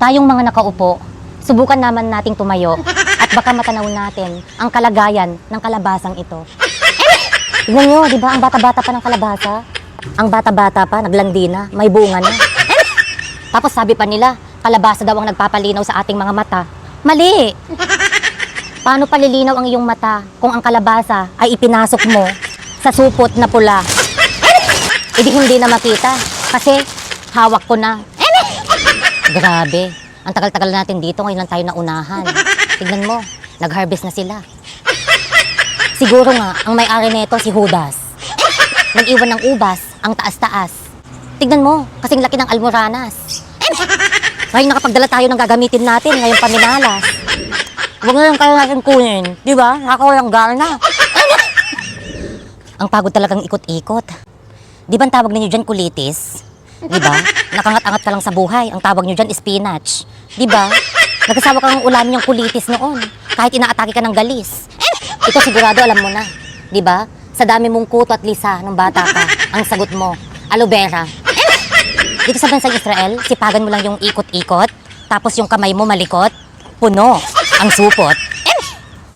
Tayong mga nakaupo, subukan naman nating tumayo at baka matanaw natin ang kalagayan ng kalabasang ito. Tignan nyo, di ba ang bata-bata pa ng kalabasa? Ang bata-bata pa, naglandi na, may bunga na. Tapos sabi pa nila, kalabasa daw ang nagpapalinaw sa ating mga mata. Mali! Paano palilinaw ang iyong mata kung ang kalabasa ay ipinasok mo sa supot na pula? Hindi hindi na makita kasi hawak ko na. Grabe. Ang tagal-tagal natin dito, ngayon lang tayo naunahan. Tignan mo, nag-harvest na sila. Siguro nga, ang may-ari nito si Judas. Nag-iwan ng ubas, ang taas-taas. Tignan mo, kasing laki ng almoranas. Ngayon nakapagdala tayo ng gagamitin natin, ngayong paminalas. Huwag na lang kaya natin kunin, di ba? Nakakawalang gana. ang pagod talagang ikot-ikot. Di ba ang tawag ninyo dyan kulitis? Di ba? Nakangat-angat ka lang sa buhay. Ang tawag nyo dyan spinach. Di ba? Nagkasawa kang ulamin yung kulitis noon. Kahit inaatake ka ng galis. Ito sigurado alam mo na. Di ba? Sa dami mong kuto at lisa nung bata ka, ang sagot mo, aloe vera. Dito sa bansang Israel, sipagan mo lang yung ikot-ikot, tapos yung kamay mo malikot, puno ang supot.